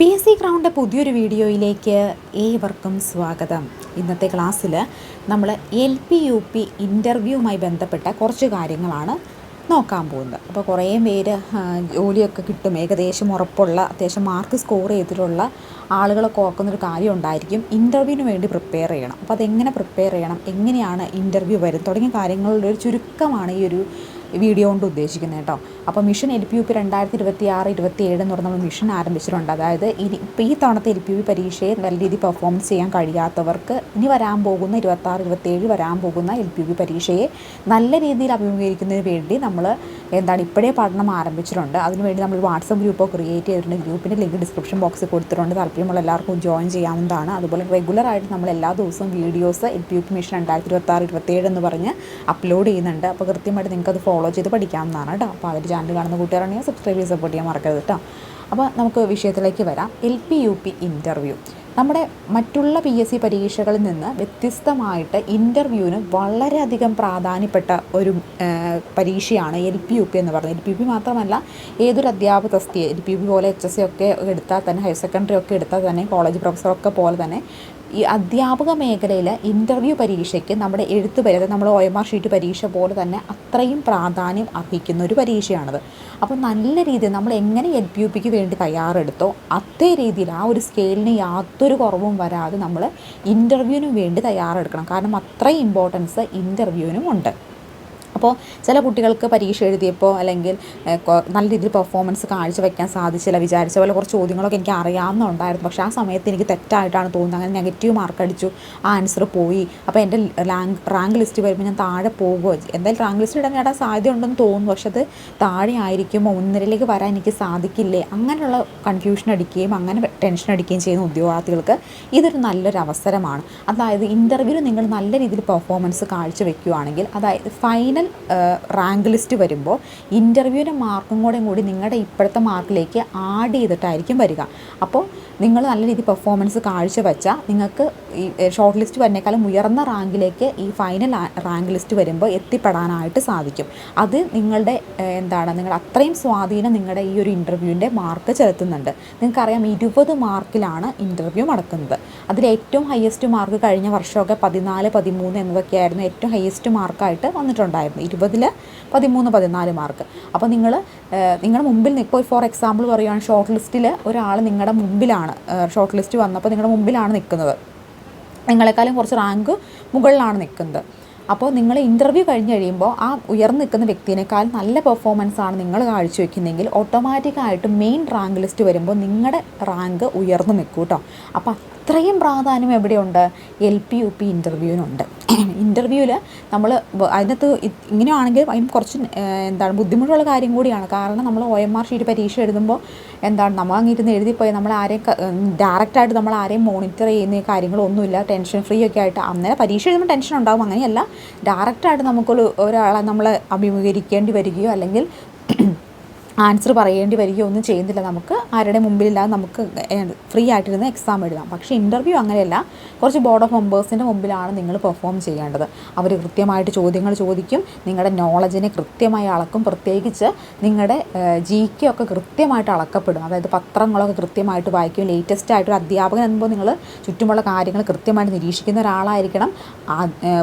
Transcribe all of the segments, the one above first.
P S C ground പുതിയൊരു വീഡിയോയിലേക്ക് ഏവർക്കും സ്വാഗതം. ഇന്നത്തെ ക്ലാസ്സിൽ നമ്മൾ എൽ പി യു പി ഇന്റർവ്യൂവുമായി ബന്ധപ്പെട്ട കുറച്ച് കാര്യങ്ങളാണ് നോക്കാൻ പോകുന്നത്. അപ്പോൾ കുറേ പേര് ജോലിയൊക്കെ കിട്ടും. ഏകദേശം ഉറപ്പുള്ള അത്യാവശ്യം മാർക്ക് സ്കോർ ചെയ്തിട്ടുള്ള ആളുകളൊക്കെ ഓർക്കുന്നൊരു കാര്യം ഉണ്ടായിരിക്കും. ഇന്റർവ്യൂവിന് വേണ്ടി പ്രിപ്പയർ ചെയ്യണം. അപ്പോൾ അതെങ്ങനെ പ്രിപ്പയർ ചെയ്യണം? എങ്ങനെയാണ് ഇന്റർവ്യൂ വരും? തുടങ്ങിയ കാര്യങ്ങളുടെ ഒരു ചുരുക്കമാണ് ഈ ഒരു വീഡിയോ കൊണ്ട് ഉദ്ദേശിക്കുന്നത് കേട്ടോ. അപ്പോൾ mission L P U P രണ്ടായിരത്തി ഇരുപത്തി ആറ് ഇരുപത്തി ഏഴ് എന്ന് പറഞ്ഞ മിഷൻ ആരംഭിച്ചിട്ടുണ്ട്. അതായത് ഇനി ഇപ്പോൾ ഈ തവണത്തെ എൽ പി യു പി പരീക്ഷയെ നല്ല രീതിയിൽ പെർഫോമൻസ് ചെയ്യാൻ കഴിയാത്തവർക്ക് ഇനി വരാൻ പോകുന്ന ഇരുപത്താറ് ഇരുപത്തേഴ് വരാൻ പോകുന്ന എൽ പി യു പി പരീക്ഷയെ നല്ല രീതിയിൽ അഭിമുഖീകരിക്കുന്നതിന് വേണ്ടി നമ്മൾ എന്താണ് ഇപ്പോഴേ പഠനം ആരംഭിച്ചിട്ടുണ്ട്. അതിനുവേണ്ടി നമ്മൾ വാട്സപ്പ് ഗ്രൂപ്പ് ക്രിയേറ്റ് ചെയ്തിട്ടുണ്ട്. ഗ്രൂപ്പിന്റെ ലിങ്ക് ഡിസ്ക്രിപ്ഷൻ ബോക്സിൽ കൊടുത്തിട്ടുണ്ട്. താല്പര്യമുള്ള എല്ലാവർക്കും ജോയിൻ ചെയ്യാവുന്നതാണ്. അതുപോലെ റെഗുലറായിട്ട് നമ്മൾ എല്ലാ ദിവസവും വീഡിയോസ് പി മിഷൻ രണ്ടായിരത്തി ഇരുപത്തി ആറ് ഇരുപത്തേഴ് എന്ന് പറഞ്ഞ് അപ്ലോഡ് ചെയ്യുന്നുണ്ട്. അപ്പോൾ കൃത്യമായിട്ട് നിങ്ങൾക്ക് അത് ഫോളോ ചെയ്ത് പഠിക്കാവുന്നതാണ് കേട്ടോ. അപ്പോൾ അതിൽ ചാനൽ കാണുന്ന കൂട്ടുകാരാണെങ്കിൽ സബ്സ്ക്രൈബ് ചെയ്ത് സപ്പോർട്ട് ചെയ്യാൻ മറക്കരുത് കേട്ടോ. അപ്പോൾ നമുക്ക് വിഷയത്തിലേക്ക് വരാം. L P U P interview നമ്മുടെ മറ്റുള്ള പി എസ് സി പരീക്ഷകളിൽ നിന്ന് വ്യത്യസ്തമായിട്ട് ഇന്റർവ്യൂവിന് വളരെയധികം പ്രാധാന്യപ്പെട്ട ഒരു പരീക്ഷയാണ് എൽ പി യു പി എന്ന് പറയുന്നത് എൽ പി യു പി മാത്രമല്ല ഏതൊരു അധ്യാപക തസ്തി എൽ പി യു പി പോലെ എച്ച് എസ് സി ഒക്കെ എടുത്താൽ തന്നെ ഹയർ സെക്കൻഡറി ഒക്കെ എടുത്താൽ തന്നെ കോളേജ് പ്രൊഫസറൊക്കെ പോലെ തന്നെ ഈ അധ്യാപക മേഖലയിൽ ഇന്റർവ്യൂ പരീക്ഷയ്ക്ക് നമ്മുടെ എഴുത്ത് പരീക്ഷ നമ്മൾ ഒ എം ആർ ഷീറ്റ് പരീക്ഷ പോലെ തന്നെ അത്രയും പ്രാധാന്യം അർഹിക്കുന്ന ഒരു പരീക്ഷയാണത്. അപ്പോൾ നല്ല രീതിയിൽ നമ്മൾ എങ്ങനെ എൽ പി യു പിക്ക് വേണ്ടി തയ്യാറെടുത്തോ അതേ രീതിയിൽ ആ ഒരു സ്കെയിലിന് യാതൊരു കുറവും വരാതെ നമ്മൾ ഇന്റർവ്യൂവിനും വേണ്ടി തയ്യാറെടുക്കണം. കാരണം അത്രയും ഇമ്പോർട്ടൻസ് ഇന്റർവ്യൂവിനും ഉണ്ട്. അപ്പോൾ ചില കുട്ടികൾക്ക് പരീക്ഷ എഴുതിയപ്പോൾ അല്ലെങ്കിൽ നല്ല രീതിയിൽ പെർഫോമൻസ് കാഴ്ചവെക്കാൻ സാധിച്ചില്ല വിചാരിച്ച പോലെ കുറച്ച് ചോദ്യങ്ങളൊക്കെ എനിക്ക് അറിയാവുന്നുണ്ടായിരുന്നു. പക്ഷേ ആ സമയത്ത് എനിക്ക് തെറ്റായിട്ടാണ് തോന്നുന്നത്. അങ്ങനെ നെഗറ്റീവ് മാർക്ക് അടിച്ചു. ആ ആൻസർ പോയി. അപ്പോൾ എന്റെ റാങ്ക് റാങ്ക് ലിസ്റ്റ് വരുമ്പോൾ ഞാൻ താഴെ പോകുമോ എന്തായാലും റാങ്ക് ലിസ്റ്റ് ഇടാൻ നേടാൻ സാധ്യത ഉണ്ടെന്ന് തോന്നുന്നു. പക്ഷേ അത് താഴെ ആയിരിക്കുമോ ഒന്നരയിലേക്ക് വരാൻ എനിക്ക് സാധിക്കില്ലേ? അങ്ങനെയുള്ള കൺഫ്യൂഷൻ അടിക്കുകയും അങ്ങനെ ടെൻഷൻ അടിക്കുകയും ചെയ്യുന്ന ഉദ്യോഗാർത്ഥികൾക്ക് ഇതൊരു നല്ലൊരു അവസരമാണ്. അതായത് ഇന്റർവ്യൂവിൽ നിങ്ങൾ നല്ല രീതിയിൽ പെർഫോമൻസ് കാഴ്ചവെക്കുകയാണെങ്കിൽ അതായത് ഫൈനൽ റാങ്ക് ലിസ്റ്റ് വരുമ്പോൾ ഇന്റർവ്യൂവിന്റെ മാർക്കും കൂടെ കൂടി നിങ്ങളുടെ ഇപ്പോഴത്തെ മാർക്കിലേക്ക് ആഡ് ചെയ്തിട്ടായിരിക്കും വരിക. അപ്പോൾ നിങ്ങൾ നല്ല രീതിയിൽ പെർഫോമൻസ് കാഴ്ചവെച്ചാൽ നിങ്ങൾക്ക് ഈ ഷോർട്ട് ലിസ്റ്റ് വരുന്നേക്കാളും ഉയർന്ന റാങ്കിലേക്ക് ഈ ഫൈനൽ റാങ്ക് ലിസ്റ്റ് വരുമ്പോൾ എത്തിപ്പെടാനായിട്ട് സാധിക്കും. അത് നിങ്ങളുടെ എന്താണ് നിങ്ങൾ അത്രയും സ്വാധീനം നിങ്ങളുടെ ഈ ഒരു ഇന്റർവ്യൂവിന്റെ മാർക്ക് ചെലുത്തുന്നുണ്ട്. നിങ്ങൾക്കറിയാം ഇരുപത് മാർക്കിലാണ് ഇന്റർവ്യൂ നടക്കുന്നത്. അതിൽ ഏറ്റവും ഹയസ്റ്റ് മാർക്ക് കഴിഞ്ഞ വർഷമൊക്കെ പതിനാല് പതിമൂന്ന് എന്നതൊക്കെയായിരുന്നു ഏറ്റവും ഹയസ്റ്റ് മാർക്കായിട്ട് വന്നിട്ടുണ്ടായിരുന്നു ഇരുപതിൽ പതിമൂന്ന് പതിനാല് മാർക്ക്. അപ്പോൾ നിങ്ങൾ നിങ്ങളുടെ മുമ്പിൽ ഇപ്പോൾ ഫോർ എക്സാമ്പിൾ പറയുകയാണ് ഷോർട്ട് ലിസ്റ്റിൽ ഒരാൾ നിങ്ങളുടെ മുമ്പിലാണ് ഷോർട്ട് ലിസ്റ്റ് വന്നപ്പോൾ നിങ്ങളുടെ മുമ്പിലാണ് നിൽക്കുന്നത് നിങ്ങളെക്കാളും കുറച്ച് റാങ്ക് മുകളിലാണ് നിൽക്കുന്നത് അപ്പോൾ നിങ്ങൾ ഇന്റർവ്യൂ കഴിഞ്ഞ് കഴിയുമ്പോൾ ആ ഉയർന്നു നിൽക്കുന്ന വ്യക്തിയെക്കാൾ നല്ല പെർഫോമൻസ് ആണ് നിങ്ങൾ കാഴ്ച വയ്ക്കുന്നതെങ്കിൽ ഓട്ടോമാറ്റിക്കായിട്ട് മെയിൻ റാങ്ക് ലിസ്റ്റ് വരുമ്പോൾ നിങ്ങളുടെ റാങ്ക് ഉയർന്നു നിൽക്കും കേട്ടോ അപ്പോൾ അത്രയും പ്രാധാന്യം എവിടെയുണ്ട്? എൽ പി യു പി ഇന്റർവ്യൂവിനുണ്ട് ഇന്റർവ്യൂവിൽ നമ്മൾ അതിനകത്ത് ഇങ്ങനെയാണെങ്കിൽ അതിന് കുറച്ച് എന്താണ് ബുദ്ധിമുട്ടുള്ള കാര്യം കൂടിയാണ്. കാരണം നമ്മൾ ഒ എം ആർ ഷീറ്റ് പരീക്ഷ എഴുതുമ്പോൾ എന്താണ് നമ്മൾ അങ്ങിരുന്ന് എഴുതിപ്പോയി നമ്മൾ ആരെയും ഡയറക്റ്റായിട്ട് നമ്മൾ ആരെയും മോണിറ്റർ ചെയ്യുന്ന കാര്യങ്ങളൊന്നുമില്ല. ടെൻഷൻ ഫ്രീ ഒക്കെ ആയിട്ട് അന്നേരം പരീക്ഷ എഴുതുമ്പോൾ ടെൻഷൻ ഉണ്ടാകും അങ്ങനെയല്ല. ഡയറക്റ്റായിട്ട് നമുക്കൊരു ഒരാളെ നമ്മൾ അഭിമുഖീകരിക്കേണ്ടി വരികയോ അല്ലെങ്കിൽ ആൻസർ പറയേണ്ടി വരികയോ ഒന്നും ചെയ്യുന്നില്ല നമുക്ക്. ആരുടെ മുമ്പിലില്ലാതെ നമുക്ക് ഫ്രീ ആയിട്ടിരുന്ന് എക്സാം എഴുതാം. പക്ഷേ ഇന്റർവ്യൂ അങ്ങനെയല്ല. കുറച്ച് ബോർഡ് ഓഫ് മെമ്പേഴ്സിന്റെ മുമ്പിലാണ് നിങ്ങൾ പെർഫോം ചെയ്യേണ്ടത്. അവർ കൃത്യമായിട്ട് ചോദ്യങ്ങൾ ചോദിക്കും. നിങ്ങളുടെ നോളജിനെ കൃത്യമായി അളക്കും. പ്രത്യേകിച്ച് നിങ്ങളുടെ ജി കെ ഒക്കെ കൃത്യമായിട്ട് അളക്കപ്പെടും. അതായത് പത്രങ്ങളൊക്കെ കൃത്യമായിട്ട് വായിക്കും. ലേറ്റസ്റ്റ് ആയിട്ടൊരു അധ്യാപകൻ എന്നുമ്പോൾ നിങ്ങൾ ചുറ്റുമുള്ള കാര്യങ്ങൾ കൃത്യമായിട്ട് നിരീക്ഷിക്കുന്ന ഒരാളായിരിക്കണം.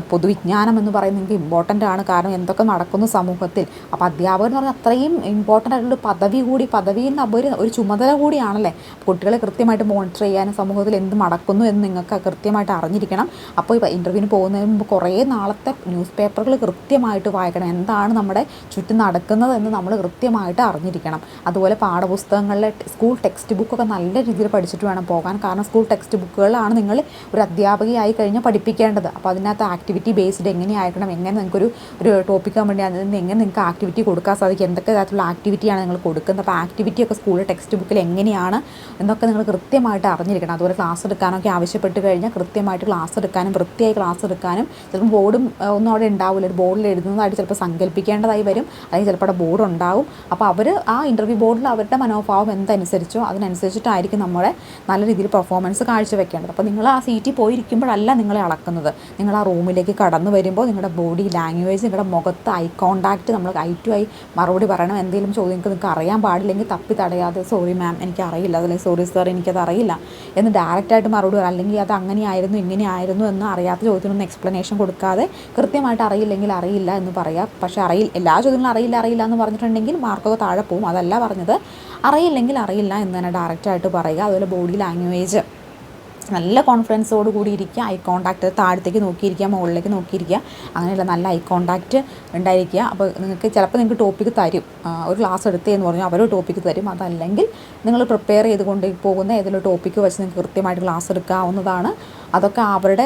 പൊതുവിജ്ഞാനം എന്ന് പറയുന്നത് നിങ്ങൾക്ക് ഇമ്പോർട്ടന്റ് ആണ്. കാരണം എന്തൊക്കെ നടക്കുന്നു സമൂഹത്തിൽ. അപ്പോൾ അധ്യാപകൻ എന്ന് പറഞ്ഞാൽ അത്രയും ഇമ്പോർട്ടന്റ് ആയിട്ടുള്ള പദവി കൂടി പദവിയിൽ നിന്ന് ഉപരി ഒരു ചുമതല കൂടിയാണല്ലേ? കുട്ടികളെ കൃത്യമായിട്ട് മോണിറ്റർ ചെയ്യാനും സമൂഹത്തിൽ എന്ത് നടക്കുന്നു എന്ന് നിങ്ങൾക്ക് കൃത്യമായിട്ട് അറിഞ്ഞിരിക്കണം. അപ്പോൾ ഇന്റർവ്യൂവിന് പോകുന്നതിന് മുമ്പ് കുറേ നാളത്തെ ന്യൂസ് പേപ്പറുകൾ കൃത്യമായിട്ട് വായിക്കണം. എന്താണ് നമ്മുടെ ചുറ്റും നടക്കുന്നത് എന്ന് നമ്മൾ കൃത്യമായിട്ട് അറിഞ്ഞിരിക്കണം. അതുപോലെ പാഠപുസ്തകങ്ങളിലെ സ്കൂൾ ടെക്സ്റ്റ് ബുക്കൊക്കെ നല്ല രീതിയിൽ പഠിച്ചിട്ട് വേണം പോകാൻ. കാരണം സ്കൂൾ ടെക്സ്റ്റ് ബുക്കുകളാണ് നിങ്ങൾ ഒരു അധ്യാപകയായി കഴിഞ്ഞാൽ പഠിപ്പിക്കേണ്ടത്. അപ്പോൾ അതിനകത്ത് ആക്ടിവിറ്റി ബേസ്ഡ് എങ്ങനെയായിരിക്കണം? എങ്ങനെ നിങ്ങൾക്കൊരു ഒരു ടോപ്പിക്കാൻ വേണ്ടി അതിൽ നിന്ന് എങ്ങനെ നിങ്ങൾക്ക് ആക്ടിവിറ്റി കൊടുക്കാൻ സാധിക്കും? എന്തൊക്കെ തരത്തിലുള്ള ആക്ടിവിറ്റിയാണ് നിങ്ങൾ കൊടുക്കുന്നത്. അപ്പോൾ ആക്ടിവിറ്റിയൊക്കെ സ്കൂൾ ടെക്സ്റ്റ് ബുക്കിൽ എങ്ങനെയാണ് എന്നൊക്കെ നിങ്ങൾ കൃത്യമായിട്ട് അറിഞ്ഞിരിക്കണം. അതുപോലെ ക്ലാസ് എടുക്കാനൊക്കെ ആവശ്യപ്പെട്ട് കഴിഞ്ഞാൽ കൃത്യമായിട്ട് ക്ലാസ് എടുക്കാനും വൃത്തിയായി ക്ലാസ് എടുക്കാനും ചിലപ്പോൾ ബോർഡും ഒന്നും അവിടെ ഉണ്ടാവില്ല. ഒരു ബോർഡിൽ എഴുതുന്നതായിട്ട് ചിലപ്പോൾ സങ്കല്പിക്കേണ്ടതായി വരും. അല്ലെങ്കിൽ ചിലപ്പോൾ അവിടെ ബോർഡ് ഉണ്ടാവും. അപ്പോൾ അവർ ആ ഇന്റർവ്യൂ ബോർഡിൽ അവരുടെ മനോഭാവം എന്തനുസരിച്ചോ അതിനനുസരിച്ചിട്ടായിരിക്കും നമ്മളെ നല്ല രീതിയിൽ പെർഫോമൻസ് കാഴ്ചവെക്കേണ്ടത്. അപ്പോൾ നിങ്ങൾ ആ സീറ്റിൽ പോയിരിക്കുമ്പോഴല്ല നിങ്ങളെ അളക്കുന്നത്. നിങ്ങൾ ആ റൂമിലേക്ക് കടന്നു വരുമ്പോൾ നിങ്ങളുടെ ബോഡി ലാംഗ്വേജ് നിങ്ങളുടെ മുഖത്ത് ഐ കോണ്ടാക്റ്റ് നമ്മൾ ഐ ടു ഐ മറുപടി പറയണം. എന്തെങ്കിലും ചോദ്യം നിങ്ങൾക്ക് നിങ്ങൾക്ക് അറിയാൻ പാടില്ലെങ്കിൽ തപ്പി തടയാതെ സോറി മാം എനിക്ക് അറിയില്ല സോറി സാർ എനിക്കത് അറിയില്ല എന്ന് ഡയറക്റ്റായിട്ട് മറുപടി പറയാം. അല്ലെങ്കിൽ അത് അങ്ങനെയായിരുന്നു ഇങ്ങനെയായിരുന്നു എന്ന് അറിയാത്ത ചോദ്യത്തിനൊന്നും എക്സ്പ്ലനേഷൻ കൊടുക്കാതെ കൃത്യമായിട്ട് അറിയില്ലെങ്കിൽ അറിയില്ല എന്ന് പറയാം. പക്ഷേ അറിയില്ല എല്ലാ ചോദ്യങ്ങളും അറിയില്ല അറിയില്ല എന്ന് പറഞ്ഞിട്ടുണ്ടെങ്കിൽ മാർക്കൊക്കെ താഴെ പോകും. അതല്ല പറഞ്ഞത് അറിയില്ലെങ്കിൽ അറിയില്ല എന്ന് തന്നെ ഡയറക്റ്റായിട്ട് പറയുക. അതുപോലെ ബോഡി ലാംഗ്വേജ് നല്ല കോൺഫിഡൻസോട് കൂടി ഇരിക്കുക. ഐ കോൺടാക്റ്റ് താഴത്തേക്ക് നോക്കിയിരിക്കുക മുകളിലേക്ക് നോക്കിയിരിക്കുക. അങ്ങനെയുള്ള നല്ല ഐ കോൺടാക്റ്റ് ഉണ്ടായിരിക്കുക. അപ്പോൾ നിങ്ങൾക്ക് ചിലപ്പോൾ നിങ്ങൾക്ക് ടോപ്പിക്ക് തരും. ഒരു ക്ലാസ് എടുത്തതെന്ന് പറഞ്ഞാൽ അവർ ടോപ്പിക്ക് തരും. അതല്ലെങ്കിൽ നിങ്ങൾ പ്രിപ്പയർ ചെയ്തുകൊണ്ട് പോകുന്ന ഏതെങ്കിലും ടോപ്പിക്ക് വെച്ച് നിങ്ങൾക്ക് കൃത്യമായിട്ട് ക്ലാസ് എടുക്കാവുന്നതാണ്. അതൊക്കെ അവരുടെ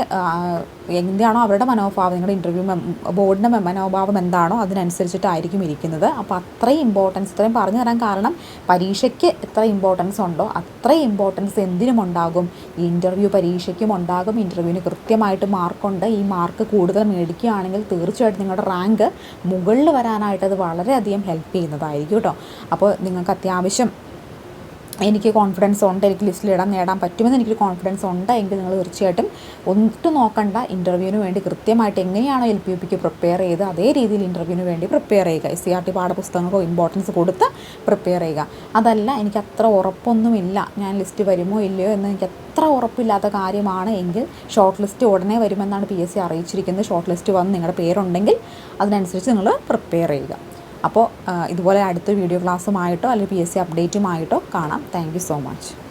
എന്താണോ അവരുടെ മനോഭാവം നിങ്ങളുടെ ഇന്റർവ്യൂ ബോർഡിന്റെ മനോഭാവം എന്താണോ അതിനനുസരിച്ചിട്ടായിരിക്കും ഇരിക്കുന്നത്. അപ്പോൾ അത്രയും ഇമ്പോർട്ടൻസ് ഇത്രയും പറഞ്ഞു തരാൻ കാരണം പരീക്ഷയ്ക്ക് എത്ര ഇമ്പോർട്ടൻസ് ഉണ്ടോ അത്രയും ഇമ്പോർട്ടൻസ് എന്തിനും ഉണ്ടാകും. ഇന്റർവ്യൂ പരീക്ഷയ്ക്കും ഉണ്ടാകും. ഇന്റർവ്യൂവിന് കൃത്യമായിട്ട് മാർക്കുണ്ട് ഈ മാർക്ക് കൂടുതൽ മേടിക്കുകയാണെങ്കിൽ തീർച്ചയായിട്ടും നിങ്ങളുടെ റാങ്ക് മുകളിൽ വരാനായിട്ട് അത് വളരെയധികം ഹെൽപ്പ് ചെയ്യുന്നതായിരിക്കും കേട്ടോ അപ്പോൾ നിങ്ങൾക്ക് അത്യാവശ്യം എനിക്ക് കോൺഫിഡൻസ് ഉണ്ട് എനിക്ക് ലിസ്റ്റിൽ ഇടാൻ നേടാൻ പറ്റുമെന്ന് എനിക്കൊരു കോൺഫിഡൻസ് ഉണ്ട് എങ്കിൽ നിങ്ങൾ തീർച്ചയായിട്ടും ഒട്ടും നോക്കണ്ട. ഇന്റർവ്യൂവിന് വേണ്ടി കൃത്യമായിട്ട് എങ്ങനെയാണോ എൽ പി യു പിക്ക് പ്രിപ്പയർ ചെയ്ത് അതേ രീതിയിൽ ഇന്റർവ്യൂവിന് വേണ്ടി പ്രിപ്പയർ ചെയ്യുക. എസ് സി ആർ ടി പാഠപുസ്തകങ്ങൾക്കോ ഇമ്പോർട്ടൻസ് കൊടുത്ത് പ്രിപ്പയർ ചെയ്യുക. അതല്ല എനിക്ക് അത്ര ഉറപ്പൊന്നുമില്ല. ഞാൻ ലിസ്റ്റ് വരുമോ ഇല്ലയോ എന്ന് എനിക്ക് അത്ര ഉറപ്പില്ലാത്ത കാര്യമാണ് എങ്കിൽ ഷോർട്ട് ലിസ്റ്റ് ഉടനെ വരുമെന്നാണ് പി എസ് സി അറിയിച്ചിരിക്കുന്നത്. ഷോർട്ട് ലിസ്റ്റ് വന്ന് നിങ്ങളുടെ പേരുണ്ടെങ്കിൽ അതിനനുസരിച്ച് നിങ്ങൾ പ്രിപ്പയർ ചെയ്യുക. അപ്പോൾ ഇതുപോലെ അടുത്ത വീഡിയോ ക്ലാസ്സുമായിട്ടോ അല്ലെങ്കിൽ പി എസ് സി അപ്ഡേറ്റുമായിട്ടോ കാണാം. Thank so much